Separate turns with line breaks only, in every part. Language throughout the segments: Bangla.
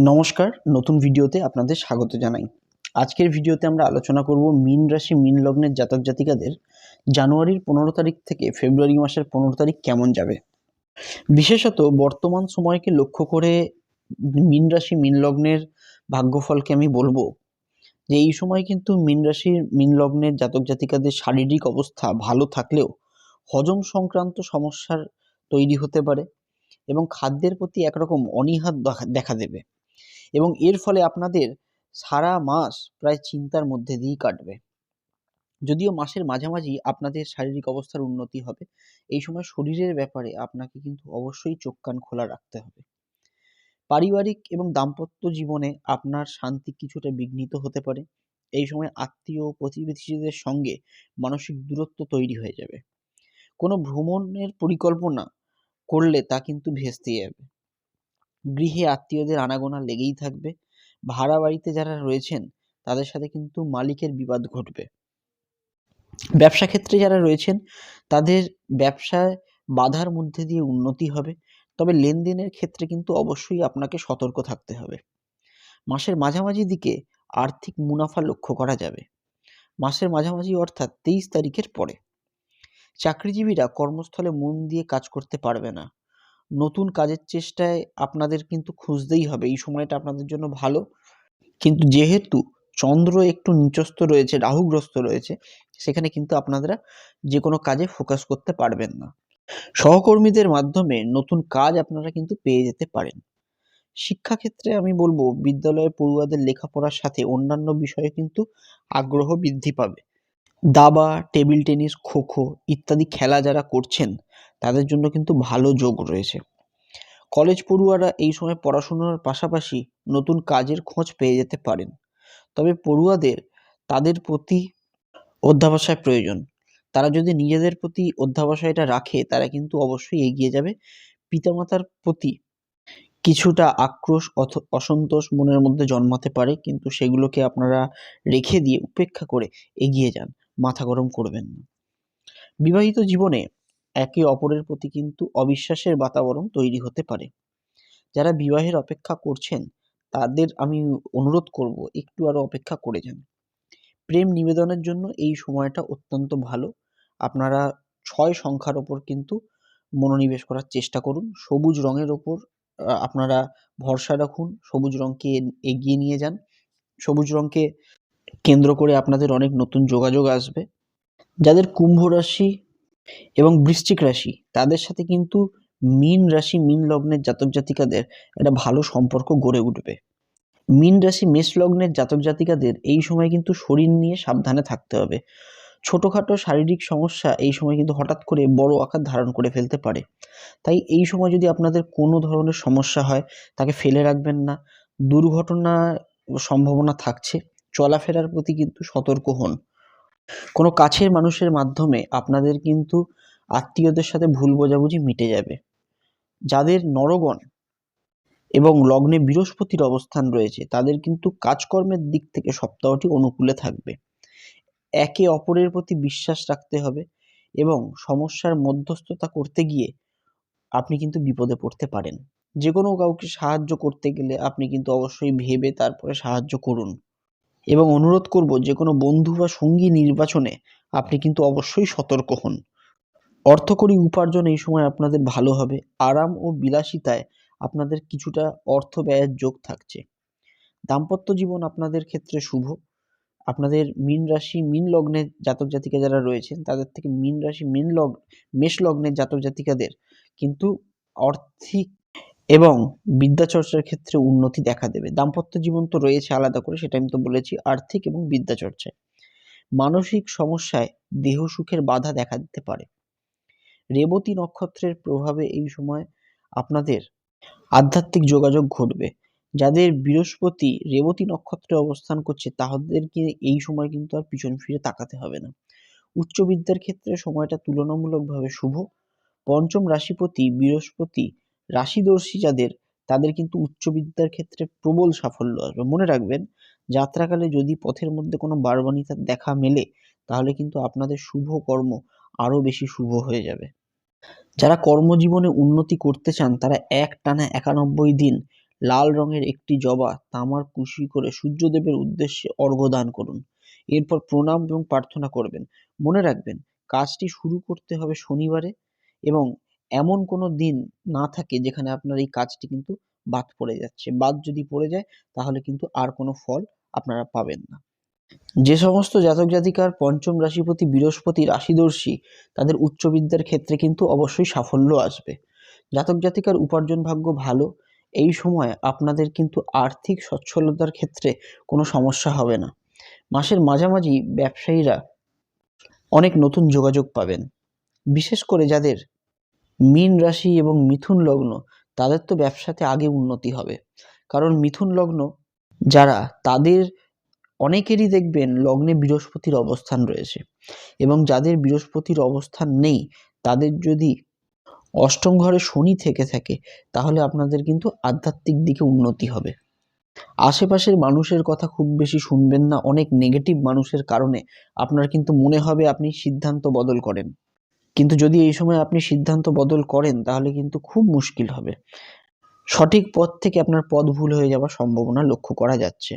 নমস্কার, নতুন ভিডিওতে আপনাদের স্বাগত জানাই। আজকের ভিডিওতে আমরা আলোচনা করব মিন রাশি, মীন লগ্নের জাতক জাতিকাদের জানুয়ারির পনেরো তারিখ থেকে ফেব্রুয়ারি মাসের পনেরো তারিখ কেমন যাবে। বিশেষত বর্তমান সময়কে লক্ষ্য করে মীন রাশি, মীন লগ্নের ভাগ্যফলকে আমি বলব যে, এই সময় কিন্তু মীন রাশির মীন লগ্নের জাতক জাতিকাদের শারীরিক অবস্থা ভালো থাকলেও হজম সংক্রান্ত সমস্যার তৈরি হতে পারে এবং খাদ্যের প্রতি একরকম অনীহা দেখা- দেখা দেবে। এবং এর ফলে আপনাদের সারা মাস প্রায় চিন্তার মধ্যে দিয়েই কাটবে। যদিও মাসের মাঝামাঝি আপনাদের শারীরিক অবস্থার উন্নতি হবে, এই সময় শরীরের ব্যাপারে আপনাকে কিন্তু অবশ্যই চোখ কান খোলা রাখতে হবে। পারিবারিক এবং দাম্পত্য জীবনে আপনার শান্তি কিছুটা বিঘ্নিত হতে পারে, এই সময় আত্মীয় প্রতিবেশীদের সঙ্গে মানসিক দূরত্ব তৈরি হয়ে যাবে। কোনো ভ্রমণের পরিকল্পনা করলে তা কিন্তু ভেস্তে যাবে। গৃহে আত্মীয়দের আনাগোনা লেগেই থাকবে। ভাড়া বাড়িতে যারা রয়েছেন, তাদের সাথে কিন্তু মালিকের বিবাদ ঘটবে। ব্যবসা ক্ষেত্রে যারা রয়েছেন, তাদের ব্যবসায় বাধার মধ্যে দিয়ে উন্নতি হবে। তবে লেনদেনের ক্ষেত্রে কিন্তু অবশ্যই আপনাকে সতর্ক থাকতে হবে। মাসের মাঝামাঝি দিকে আর্থিক মুনাফা লক্ষ্য করা যাবে। মাসের মাঝামাঝি অর্থাৎ তেইশ তারিখের পরে। চাকরিজীবীরা কর্মস্থলে মন দিয়ে কাজ করতে পারবে না। নতুন কাজের চেষ্টায় আপনাদের কিন্তু খুঁজতেই হবে। এই সময়টা আপনাদের জন্য ভালো। কিন্তু যেহেতু চন্দ্র একটু নিচস্থ রয়েছে, রাহুগ্রস্ত রয়েছে, সেখানে কিন্তু আপনারা যে কোনো কাজে ফোকাস করতে পারবেন না। সহকর্মীদের মাধ্যমে নতুন কাজ আপনারা কিন্তু পেয়ে যেতে পারেন। শিক্ষাক্ষেত্রে আমি বলব, বিদ্যালয়ে পড়ুয়াদের লেখাপড়ার সাথে অন্যান্য বিষয়ে কিন্তু আগ্রহ বৃদ্ধি পাবে। দাবা, টেবিল টেনিস, খোখো ইত্যাদি খেলা যারা করছেন তাদের জন্য কিন্তু ভালো যোগ রয়েছে। কলেজ পড়ুয়ারা এই সময় পড়াশোনার পাশাপাশি নতুন কাজের খোঁজ পেয়ে যেতে পারেন। তবে পড়ুয়াদের তাদের প্রতি অধ্যাবসায় প্রয়োজন। তারা যদি নিজেদের প্রতি অধ্যাবসায়টা রাখে, তারা কিন্তু অবশ্যই এগিয়ে যাবে। পিতামাতার প্রতি কিছুটা আক্রোশ অসন্তোষ মনের মধ্যে জন্মাতে পারে, কিন্তু সেগুলোকে আপনারা রেখে দিয়ে উপেক্ষা করে এগিয়ে যান। মাথা গরম করবেন না। বিবাহিত জীবনে একে অপরের প্রতি কিন্তু অবিশ্বাসের বাতাবরণ তৈরি হতে পারে। যারা বিবাহের অপেক্ষা করছেন, তাদের আমি অনুরোধ করব একটু আরও অপেক্ষা করে যান। প্রেম নিবেদনের জন্য এই সময়টা অত্যন্ত ভালো। আপনারা ছয় সংখ্যার ওপর কিন্তু মনোনিবেশ করার চেষ্টা করুন। সবুজ রঙের ওপর আপনারা ভরসা রাখুন। সবুজ রঙকে এগিয়ে নিয়ে যান। সবুজ রঙকে কেন্দ্র করে আপনাদের অনেক নতুন যোগাযোগ আসবে। যাদের কুম্ভ রাশি এবং বৃশ্চিক রাশি, তাদের সাথে কিন্তু মীন রাশি, মীন লগ্নের জাতক জাতিকাদের একটা ভালো সম্পর্ক গড়ে উঠবে। মীন রাশি, মেষ লগ্নের জাতক জাতিকাদের এই সময় কিন্তু শরীর নিয়ে সাবধানে থাকতে হবে। ছোটোখাটো শারীরিক সমস্যা এই সময় কিন্তু হঠাৎ করে বড় আকার ধারণ করে ফেলতে পারে। তাই এই সময় যদি আপনাদের কোনো ধরনের সমস্যা হয়, তাকে ফেলে রাখবেন না। দুর্ঘটনার সম্ভাবনা থাকছে। চলাফেরার প্রতি কিন্তু সতর্ক হন। কোনো কাছের মানুষের মাধ্যমে আপনাদের কিন্তু আত্মীয়দের সাথে ভুল বোঝাবুঝি মিটে যাবে। যাদের নরগণ এবং লগ্নে বৃহস্পতির অবস্থান রয়েছে, তাদের কিন্তু কাজকর্মের দিক থেকে সপ্তাহটি অনুকূলে থাকবে। একে অপরের প্রতি বিশ্বাস রাখতে হবে এবং সমস্যার মধ্যস্থতা করতে গিয়ে আপনি কিন্তু বিপদে পড়তে পারেন। যে কোনো কাউকে সাহায্য করতে গেলে আপনি কিন্তু অবশ্যই ভেবে তারপরে সাহায্য করুন। এবং অনুরোধ করব যে কোনো বন্ধু বা সঙ্গী নির্বাচনে আপনি কিন্তু অবশ্যই সতর্ক হন। অর্থকরী উপার্জন এই সময় আপনাদের ভালো হবে। আরাম ও বিলাসিতায় আপনাদের কিছুটা অর্থ ব্যয়ের যোগ থাকছে। দাম্পত্য জীবন আপনাদের ক্ষেত্রে শুভ। আপনাদের মীন রাশি, মীন লগ্নের জাতক জাতিকা যারা রয়েছেন, তাদের থেকে মীন রাশি, মীন লগ, মেষ লগ্নের জাতক জাতিকাদের কিন্তু আর্থিক এবং বিদ্যাচর্চার ক্ষেত্রে উন্নতি দেখা দেবে। দাম্পত্য জীবন তো রয়েছে আলাদা করে, সেটা আমি তো বলেছি, আর্থিক এবং বিদ্যাচর্চায়। মানসিক সমস্যায় দেহ সুখের বাধা দেখা দিতে পারে। রেবতী নক্ষত্রের প্রভাবে এই সময় আপনাদের আধ্যাত্মিক যোগাযোগ ঘটবে। যাদের বৃহস্পতি রেবতী নক্ষত্রে অবস্থান করছে, তাদেরকে এই সময় কিন্তু আর পিছন ফিরে তাকাতে হবে না। উচ্চ বিদ্যার ক্ষেত্রে সময়টা তুলনামূলকভাবে শুভ। পঞ্চম রাশিপতি বৃহস্পতি রাশিদর্শী যাদের, তাদের কিন্তু উচ্চ বিদ্যার ক্ষেত্রে প্রবল সাফল্য আসবে। মনে রাখবেন, যাত্রাকালে যদি পথের মধ্যে কোনো বারবানিতার দেখা মেলে, তাহলে কিন্তু আপনাদের শুভ কর্ম আরও বেশি শুভ হয়ে যাবে। যারা কর্মজীবনে উন্নতি করতে চান, তারা এক টানা একানব্বই দিন লাল রঙের একটি জবা তামার কুশি করে সূর্যদেবের উদ্দেশ্যে অর্ঘ্য দান করুন। এরপর প্রণাম এবং প্রার্থনা করবেন। মনে রাখবেন, কাজটি শুরু করতে হবে শনিবারে এবং এমন কোনো দিন না থাকে যেখানে আপনার এই কাজটি কিন্তু বাদ পড়ে যাচ্ছে। বাদ যদি পড়ে যায়, তাহলে কিন্তু আর কোনো ফল আপনারা পাবেন না। যে সমস্ত জাতক জাতিকার পঞ্চম রাশিপতি, বৃহস্পতি, রাশিদর্শী, তাদের উচ্চ বিদ্যার ক্ষেত্রে কিন্তু অবশ্যই সাফল্য আসবে। জাতক জাতিকার উপার্জন ভাগ্য ভালো, এই সময় আপনাদের কিন্তু আর্থিক সচ্ছলতার ক্ষেত্রে কোনো সমস্যা হবে না। মাসের মাঝামাঝি ব্যবসায়ীরা অনেক নতুন যোগাযোগ পাবেন। বিশেষ করে যাদের মীন রাশি এবং মিথুন লগ্ন তাদের তো ব্যবসাতে আগে উন্নতি হবে। কারণ মিথুন লগ্ন যারা তাদের অনেকেরই দেখবেন লগ্নে বৃহস্পতির অবস্থান রয়েছে এবং যাদের বৃহস্পতির অবস্থান নেই তাদের যদি অষ্টম ঘরে শনি থেকে থাকে তাহলে আপনাদের কিন্তু আধ্যাত্মিক দিকে উন্নতি হবে। আশেপাশের মানুষের কথা খুব বেশি শুনবেন না, অনেক নেগেটিভ মানুষের কারণে আপনার কিন্তু মনে হবে আপনি সিদ্ধান্ত বদল করেন। কিন্তু যদি এই সময় আপনি সিদ্ধান্ত বদল করেন, তাহলে কিন্তু খুব মুশকিল হবে। সঠিক পথ থেকে আপনার পথ ভুল হয়ে যাওয়ার সম্ভাবনা লক্ষ্য করা যাচ্ছে।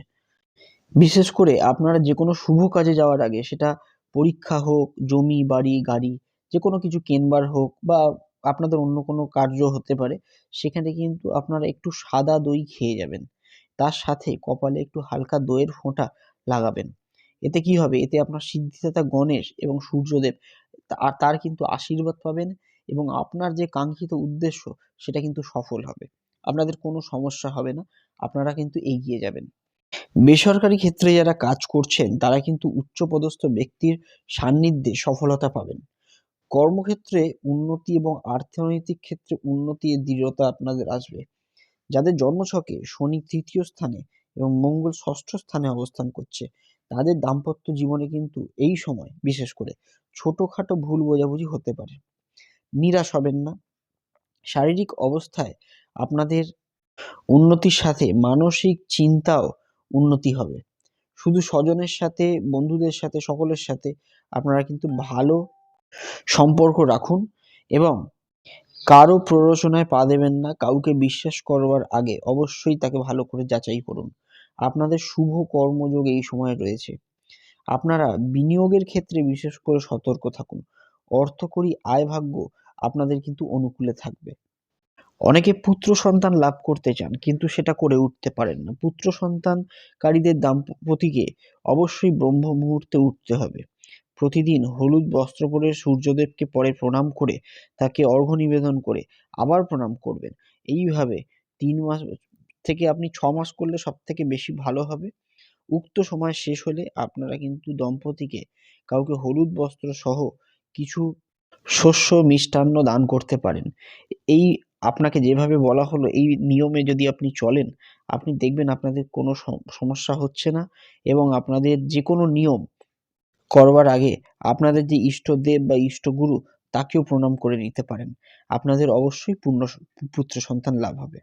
বিশেষ করে আপনারা যে কোনো শুভ কাজে যাওয়ার আগে সেটা পরীক্ষা হোক, জমি, বাড়ি, গাড়ি যে কোনো কিছু কেনবার হোক বা আপনাদের অন্য কোনো কার্য হতে পারে, সেখানে কিন্তু আপনারা একটু সাদা দই খেয়ে যাবেন। তার সাথে কপালে একটু হালকা দইয়ের ফোঁটা লাগাবেন। এতে কি হবে? এতে আপনার সিদ্ধিদাতা গণেশ এবং সূর্যদেব তা- তার কিন্তু আশীর্বাদ পাবেন এবং আপনার যে কাঙ্ক্ষিত উদ্দেশ্য সেটা কিন্তু সফল হবে। আপনাদের কোনো সমস্যা হবে না, আপনারা কিন্তু এগিয়ে যাবেন। বেসরকারি ক্ষেত্রে যারা কাজ করছেন, তারা কিন্তু উচ্চপদস্থ ব্যক্তির সান্নিধ্যে সফলতা পাবেন। কর্মক্ষেত্রে উন্নতি এবং অর্থনৈতিক ক্ষেত্রে উন্নতি দৃঢ়তা আপনাদের আসবে। যাদের জন্মছকে শনি তৃতীয় স্থানে এবং মঙ্গল ষষ্ঠ স্থানে অবস্থান করছে তাদের দাম্পত্য জীবনে কিন্তু এই সময়, বিশেষ করে ছোটখাটো ভুল বোঝাবুঝি হতে পারে। নিরাশ হবেন না। শারীরিক অবস্থায় আপনাদের উন্নতির সাথে মানসিক চিন্তাও উন্নতি হবে। শুধু স্বজনের সাথে, বন্ধুদের সাথে, সকলের সাথে আপনারা কিন্তু ভালো সম্পর্ক রাখুন এবং কারও প্ররোচনায় পা দেবেন না। কাউকে বিশ্বাস করবার আগে অবশ্যই তাকে ভালো করে যাচাই করুন। আপনাদের শুভ কর্মযোগ এই সময় রয়েছে। আপনারা বিনিয়োগের ক্ষেত্রে বিশেষ করে সতর্ক থাকুন। অর্থকরী আয় ভাগ্য আপনাদের কিন্তু অনুকূলে থাকবে। অনেকে পুত্র সন্তান লাভ করতে চান, কিন্তু সেটা করে উঠতে পারেন না। পুত্র সন্তানকারীদের দাম্পতিকে অবশ্যই ব্রহ্ম মুহূর্তে উঠতে হবে। প্রতিদিন হলুদ বস্ত্র পরে সূর্যদেবকে পরে প্রণাম করে তাকে অর্ঘ্য নিবেদন করে আবার প্রণাম করবেন। এইভাবে তিন মাস থেকে আপনি ছ মাস করলে সব থেকে বেশি ভালো হবে। উক্ত সময় শেষ হলে আপনারা কিন্তু দম্পতিকে কাউকে হলুদ বস্ত্র সহ কিছু শস্য মিষ্টান্ন দান করতে পারেন। এই আপনাকে যেভাবে বলা হলো, এই নিয়মে যদি আপনি চলেন, আপনি দেখবেন আপনাদের কোনো সমস্যা হচ্ছে না এবং আপনাদের যে কোনো নিয়ম করবার আগে আপনাদের যে ইষ্টদেব বা ইষ্টগুরু, তাকেও প্রণাম করে নিতে পারেন। আপনাদের অবশ্যই পূর্ণ পুত্র সন্তান লাভ হবে।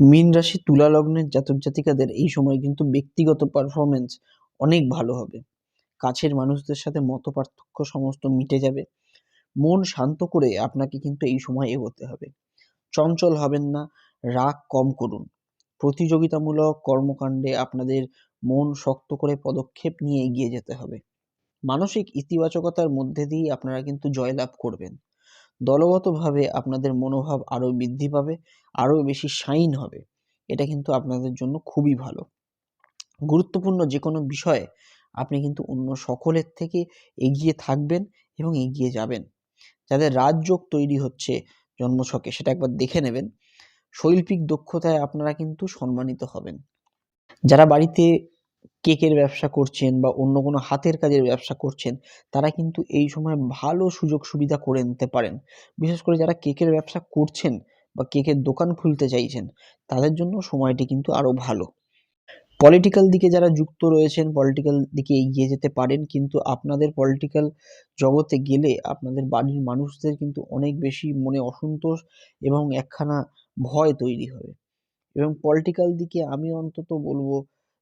মীন রাশি তুলা লগ্নের জাতক জাতিকাদের এই সময় কিন্তু ব্যক্তিগত পারফরমেন্স অনেক ভালো হবে। কাছের মানুষদের সাথে মত পার্থক্য সমস্ত মিটে যাবে। মন শান্ত করে আপনাকে কিন্তু এই সময় এগোতে হবে। চঞ্চল হবেন না, রাগ কম করুন। প্রতিযোগিতামূলক কর্মকাণ্ডে আপনাদের মন শক্ত করে পদক্ষেপ নিয়ে এগিয়ে যেতে হবে। মানসিক ইতিবাচকতার মধ্যে দিয়ে আপনারা কিন্তু জয়লাভ করবেন। দলগতভাবে আপনাদের মনোভাব আরও বৃদ্ধি পাবে, আরও বেশি শাইন হবে। এটা কিন্তু আপনাদের জন্য খুবই ভালো। গুরুত্বপূর্ণ যে কোনো বিষয়ে আপনি কিন্তু অন্য সকলের থেকে এগিয়ে থাকবেন এবং এগিয়ে যাবেন। যাদের রাজযোগ তৈরি হচ্ছে জন্মছকে, সেটা একবার দেখে নেবেন। শৈল্পিক দক্ষতায় আপনারা কিন্তু সম্মানিত হবেন। যারা বাড়িতে কেকের ব্যবসা করছেন বা অন্য কোনো হাতের কাজের ব্যবসা করছেন, তারা কিন্তু এই সময় ভালো সুযোগ সুবিধা করে নিতে পারেন। বিশেষ করে যারা কেকের ব্যবসা করছেন বা কেকের দোকান খুলতে চাইছেন, তাদের জন্য সময়টি কিন্তু আরও ভালো। পলিটিক্যাল দিকে যারা যুক্ত রয়েছেন, পলিটিক্যাল দিকে এগিয়ে যেতে পারেন, কিন্তু আপনাদের পলিটিক্যাল জগতে গেলে আপনাদের বাড়ির মানুষদের কিন্তু অনেক বেশি মনে অসন্তোষ এবং একখানা ভয় তৈরি হবে। এবং পলিটিক্যাল দিকে আমি অন্তত বলব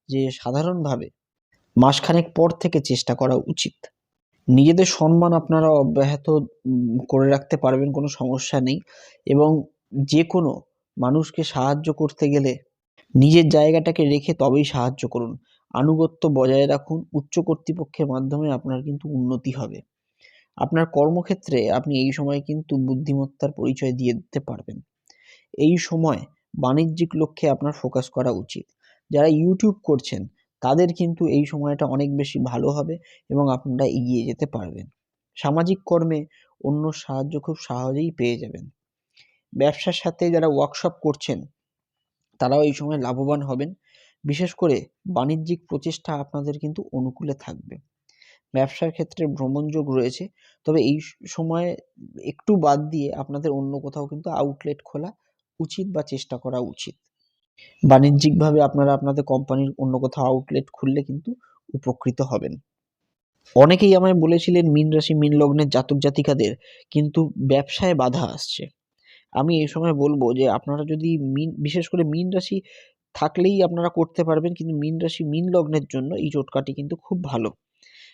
যে সাধারণভাবে মাসখানেক পর থেকে চেষ্টা করা উচিত। নিজেদের সম্মান আপনারা অব্যাহত করে রাখতে পারবেন, কোনো সমস্যা নেই এবং যে কোনো মানুষকে সাহায্য করতে গেলে নিজের জায়গাটাকে রেখে তবেই সাহায্য করুন। আনুগত্য বজায় রাখুন, উচ্চ কর্তৃপক্ষের মাধ্যমে আপনার কিন্তু উন্নতি হবে। আপনার কর্মক্ষেত্রে আপনি এই সময় কিন্তু বুদ্ধিমত্তার পরিচয় দিয়ে দিতে পারবেন। এই সময় বাণিজ্যিক লক্ষ্যে আপনার ফোকাস করা উচিত। যারা ইউটিউব করছেন, তাদের কিন্তু এই সময়টা অনেক বেশি ভালো হবে এবং আপনারা এগিয়ে যেতে পারবেন। সামাজিক কর্মে অন্য সাহায্য খুব সহজেই পেয়ে যাবেন। ব্যবসার সাথে যারা ওয়ার্কশপ করছেন, তারাও এই সময় লাভবান হবেন। বিশেষ করে বাণিজ্যিক প্রচেষ্টা আপনাদের কিন্তু অনুকূলে থাকবে। ব্যবসার ক্ষেত্রে ভ্রমণযোগ রয়েছে, তবে এই সময়ে একটু বাদ দিয়ে আপনাদের অন্য কোথাও কিন্তু আউটলেট খোলা উচিত বা চেষ্টা করা উচিত। বাণিজ্যিকভাবে আপনারা আপনাদের কোম্পানির অন্য কোথাও আউটলেট খুললে কিন্তু উপকৃত হবেন। অনেকেই আমায় বলেছিলেন, মীন রাশি, মীন লগ্নের জাতক জাতিকাদের কিন্তু ব্যবসায় বাধা আসছে। আমি এই সময় বলব যে, আপনারা যদি মীন, বিশেষ করে মীন রাশি থাকলেই আপনারা করতে পারবেন, কিন্তু মীন রাশি, মীন লগ্নের জন্য এই টোটকাটি কিন্তু খুব ভালো।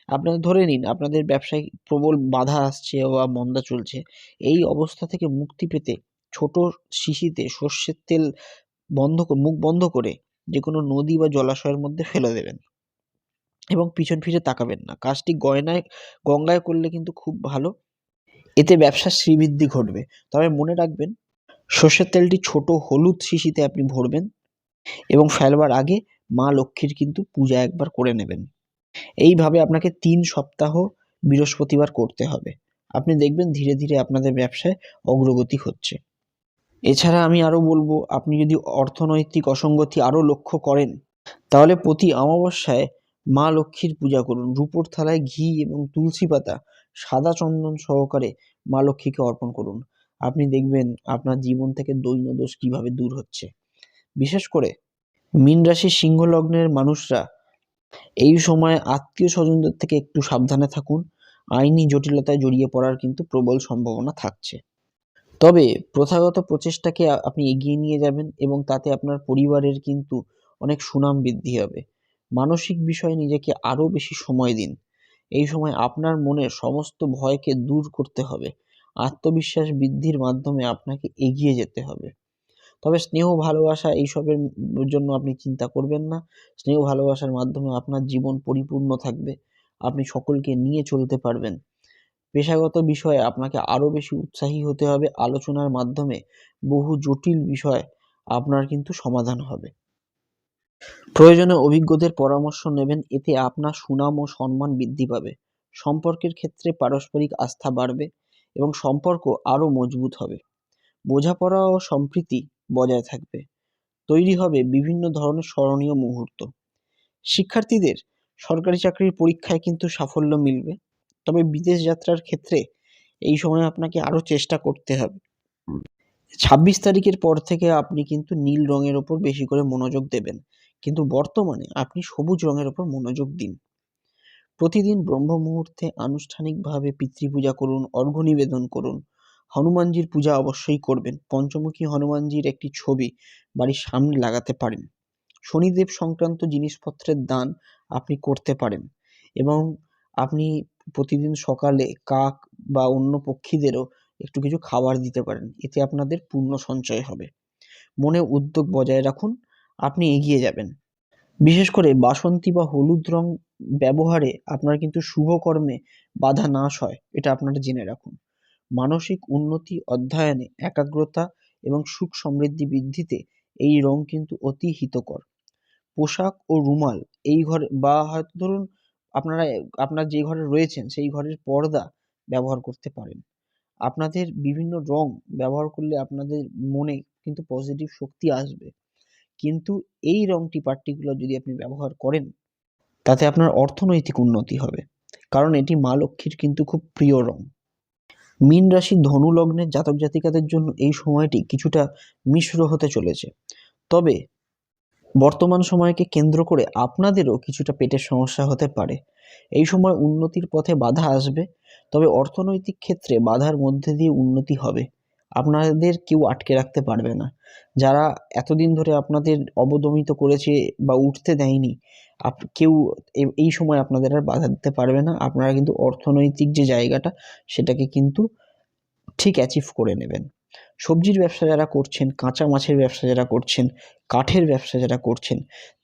আপনারা ধরে নিন, আপনাদের ব্যবসায় প্রবল বাধা আসছে বা মন্দা চলছে, এই অবস্থা থেকে মুক্তি পেতে ছোট শিশিতে সর্ষের তেল বন্ধ মুখ বন্ধ করে যে কোনো নদী বা জলাশয়ের মধ্যে ফেলে দেবেন এবং পিছন ফিরে তাকাবেন না। কাজটি গয়নায়, গঙ্গায় করলে কিন্তু খুব ভালো। এতে ব্যবসার শ্রীবৃদ্ধি ঘটবে। তবে মনে রাখবেন, সর্ষের তেলটি ছোট হলুদ শিশিতে আপনি ভরবেন এবং ফেলবার আগে মা লক্ষ্মীর কিন্তু পূজা একবার করে নেবেন। এইভাবে আপনাকে তিন সপ্তাহ বৃহস্পতিবার করতে হবে। আপনি দেখবেন ধীরে ধীরে আপনাদের ব্যবসায় অগ্রগতি হচ্ছে। এছাড়া আমি আরও বলব, আপনি যদি অর্থনৈতিক অসঙ্গতি আরও লক্ষ্য করেন, তাহলে প্রতি অমাবস্যায় মা লক্ষ্মীর পূজা করুন। রূপোর থালায় ঘি এবং তুলসী পাতা, সাদা চন্দন সহকারে মা লক্ষ্মীকে অর্পণ করুন। আপনি দেখবেন আপনার জীবন থেকে দৈন্যদোষ কীভাবে দূর হচ্ছে। বিশেষ করে মীন রাশির সিংহ লগ্নের মানুষরা, এই সময় আত্মীয় স্বজনদের থেকে একটু সাবধানে থাকুন। আইনি জটিলতায় জড়িয়ে পড়ার কিন্তু প্রবল সম্ভাবনা থাকছে। তবে প্রথাগত প্রচেষ্টাকে আপনি এগিয়ে নিয়ে যাবেন এবং তাতে আপনার পরিবারের কিন্তু অনেক সুনাম বৃদ্ধি হবে। মানসিক বিষয়ে নিজেকে আরও বেশি সময় দিন। এই সময় আপনার মনের সমস্ত ভয়কে দূর করতে হবে। আত্মবিশ্বাস বৃদ্ধির মাধ্যমে আপনাকে এগিয়ে যেতে হবে। তবে স্নেহ ভালোবাসা এইসবের জন্য আপনি চিন্তা করবেন না। স্নেহ ভালোবাসার মাধ্যমে আপনার জীবন পরিপূর্ণ থাকবে। আপনি সকলকে নিয়ে চলতে পারবেন। পেশাগত বিষয়ে আপনাকে আরও বেশি উৎসাহী হতে হবে। আলোচনার মাধ্যমে বহু জটিল বিষয় আপনার কিন্তু সমাধান হবে। প্রয়োজনে অভিজ্ঞদের পরামর্শ নেবেন, এতে আপনার সুনাম ও সম্মান বৃদ্ধি পাবে। সম্পর্কের ক্ষেত্রে পারস্পরিক আস্থা বাড়বে এবং সম্পর্ক আরও মজবুত হবে। বোঝাপড়া ও সম্প্রীতি বজায় থাকবে। তৈরি হবে বিভিন্ন ধরনের স্মরণীয় মুহূর্ত। শিক্ষার্থীদের সরকারি চাকরির পরীক্ষায় কিন্তু সাফল্য মিলবে। তবে বিদেশ যাত্রার ক্ষেত্রে এই সময় আপনাকে আরও চেষ্টা করতে হবে। ছাব্বিশ তারিখের পর থেকে আপনি কিন্তু নীল রঙের ওপর বেশি করে মনোযোগ দেবেন। কিন্তু বর্তমানে আপনি সবুজ রঙের ওপর মনোযোগ দিন। প্রতিদিন ব্রহ্ম মুহূর্তে আনুষ্ঠানিকভাবে পিতৃপূজা করুন অর্ঘ্য নিবেদন করুন। হনুমানজির পূজা অবশ্যই করবেন। পঞ্চমুখী হনুমানজির একটি ছবি বাড়ির সামনে লাগাতে পারেন। শনিদেব সংক্রান্ত জিনিসপত্রের দান আপনি করতে পারেন এবং আপনি প্রতিদিন সকালে কাক বা অন্য পক্ষীদেরও একটু কিছু খাবার দিতে পারেন। এতে আপনাদের পূর্ণ সঞ্চয় হবে। মনে উদ্যোগ বজায় রাখুন। আপনি এগিয়ে যাবেন। বিশেষ করে বাসন্তী বা হলুদ রং ব্যবহারে আপনার কিন্তু শুভ কর্মে বাধা নাশ হয়, এটা আপনারা জেনে রাখুন। মানসিক উন্নতি অধ্যয়নে একাগ্রতা এবং সুখ সমৃদ্ধি বৃদ্ধিতে এই রং কিন্তু অতি হিতকর। পোশাক ও রুমাল এই ঘরে বা হয়তো ধরুন আপনারা, আপনার যে ঘরে রয়েছেন সেই ঘরের পর্দা ব্যবহার করতে পারেন। আপনাদের বিভিন্ন রং ব্যবহার করলে আপনাদের মনে কিন্তু পজিটিভ শক্তি আসবে। কিন্তু এই রংটি পার্টিকুলার যদি আপনি ব্যবহার করেন, তাতে আপনার অর্থনৈতিক উন্নতি হবে। কারণ এটি মা লক্ষ্মীর কিন্তু খুব প্রিয় রং। মীন রাশি ধনু লগ্নের জাতক জাতিকাদের জন্য এই সময়টি কিছুটা মিশ্র হতে চলেছে। তবে বর্তমান সময়কে কেন্দ্র করে আপনাদেরও কিছুটা পেটের সমস্যা হতে পারে। এই সময় উন্নতির পথে বাধা আসবে, তবে অর্থনৈতিক ক্ষেত্রে বাধার মধ্যে দিয়ে উন্নতি হবে। আপনাদের কেউ আটকে রাখতে পারবে না। যারা এতদিন ধরে আপনাদের অবদমিত করেছে বা উঠতে দেয়নি, আপ, কেউ এই সময় আপনাদের আর বাধা দিতে পারবে না। আপনারা কিন্তু অর্থনৈতিক যে জায়গাটা, সেটাকে কিন্তু ঠিক অ্যাচিভ করে নেবেন। সবজির ব্যবসা যারা করছেন, কাঁচা মাছের ব্যবসা যারা করছেন, কাঠের ব্যবসা যারা করছেন,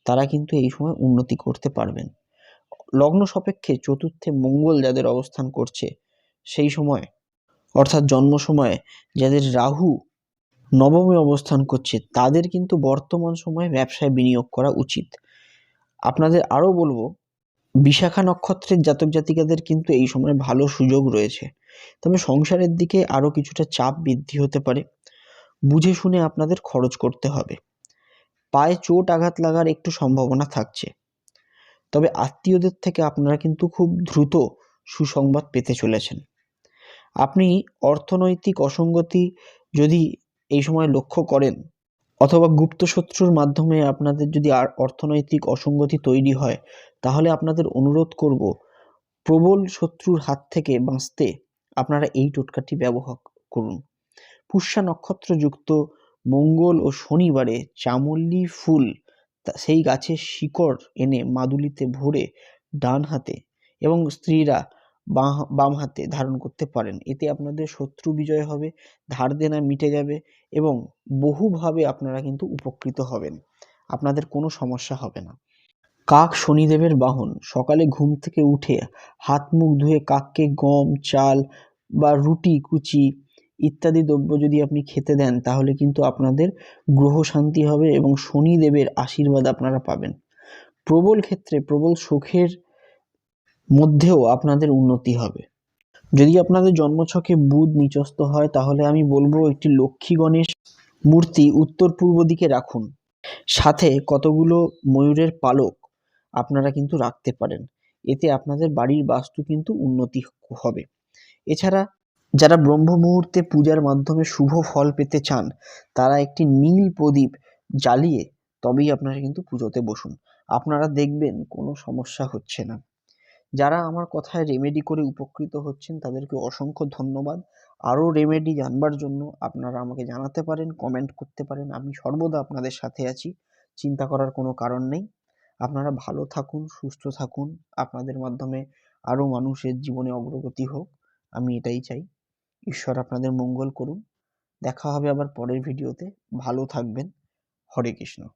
তারা কিন্তু এই সময় উন্নতি করতে পারবেন। লগ্ন সাপেক্ষে চতুর্থে মঙ্গল যাদের অবস্থান করছে, সেই সময়, অর্থাৎ জন্ম সময়ে যাদের রাহু নবমে অবস্থান করছে, তাদের কিন্তু বর্তমান সময়ে ব্যবসায় বিনিয়োগ করা উচিত। আপনাদের আরও বলব, বিশাখা নক্ষত্রের জাতক জাতিকাদের কিন্তু এই সময় ভালো সুযোগ রয়েছে। তবে সংসারের দিকে আরও কিছুটা চাপ বৃদ্ধি হতে পারে। বুঝে শুনে আপনাদের খরচ করতে হবে। পায়ে চোট আঘাত লাগার একটু সম্ভাবনা থাকছে। তবে আত্মীয়দের থেকে আপনারা কিন্তু খুব দ্রুত সুসংবাদ পেতে চলেছেন। আপনি অর্থনৈতিক অসঙ্গতি যদি এই সময় লক্ষ্য করেন, অথবা গুপ্ত শত্রুর মাধ্যমে আপনাদের যদি আর অর্থনৈতিক অসঙ্গতি তৈরি হয়, তাহলে আপনাদের অনুরোধ করব, প্রবল শত্রুর হাত থেকে বাঁচতে আপনারা এই টোটকাটি ব্যবহার করুন। পুষ্যা নক্ষত্রযুক্ত মঙ্গল ও শনিবারে চামল্লি ফুল সেই গাছের শিকড় এনে মাদুলিতে ভরে ডান হাতে এবং স্ত্রীরা বাম হাতে ধারণ করতে পারেন। এতে আপনাদের শত্রু বিজয় হবে, ধার দেনা মিটে যাবে এবং বহুভাবে আপনারা কিন্তু উপকৃত হবেন। আপনাদের কোনো সমস্যা হবে না। কাক শনিদেবের বাহন। সকালে ঘুম থেকে উঠে হাত মুখ ধুয়ে কাককে গম, চাল বা রুটি, কুচি ইত্যাদি দ্রব্য যদি আপনি খেতে দেন, তাহলে কিন্তু আপনাদের গ্রহ শান্তি হবে এবং শনিদেবের আশীর্বাদ আপনারা পাবেন। প্রবল ক্ষেত্রে, প্রবল সুখের মধ্যেও আপনাদের উন্নতি হবে। যদি আপনাদের জন্মছকে বুধ নিচস্থ হয়, তাহলে আমি বলব একটি লক্ষ্মী গণেশ মূর্তি উত্তর পূর্ব দিকে রাখুন। সাথে কতগুলো ময়ূরের পালক আপনারা কিন্তু রাখতে পারেন। এতে আপনাদের বাড়ির বাস্তু কিন্তু উন্নতি হবে। এছাড়া যারা ব্রহ্ম মুহূর্তে পূজার মাধ্যমে শুভ ফল পেতে চান, তারা একটি নীল প্রদীপ জ্বালিয়ে তবেই আপনারা কিন্তু পুজোতে বসুন। আপনারা দেখবেন কোনো সমস্যা হচ্ছে না। যারা আমার কথায় রেমেডি করে উপকৃত হচ্ছেন, তাদেরকে অসংখ্য ধন্যবাদ। আরও রেমেডি জানবার জন্য আপনারা আমাকে জানাতে পারেন কমেন্ট করতে পারেন। আমি সর্বদা আপনাদের সাথে আছি। চিন্তা করার কোনো কারণ নেই। আপনারা ভালো থাকুন, সুস্থ থাকুন। আপনাদের মাধ্যমে আরও মানুষের জীবনে অগ্রগতি হোক, আমি এটাই চাই। ঈশ্বর আপনাদের মঙ্গল করুন। দেখা হবে আবার পরের ভিডিওতে। ভালো থাকবেন। হরে কৃষ্ণ।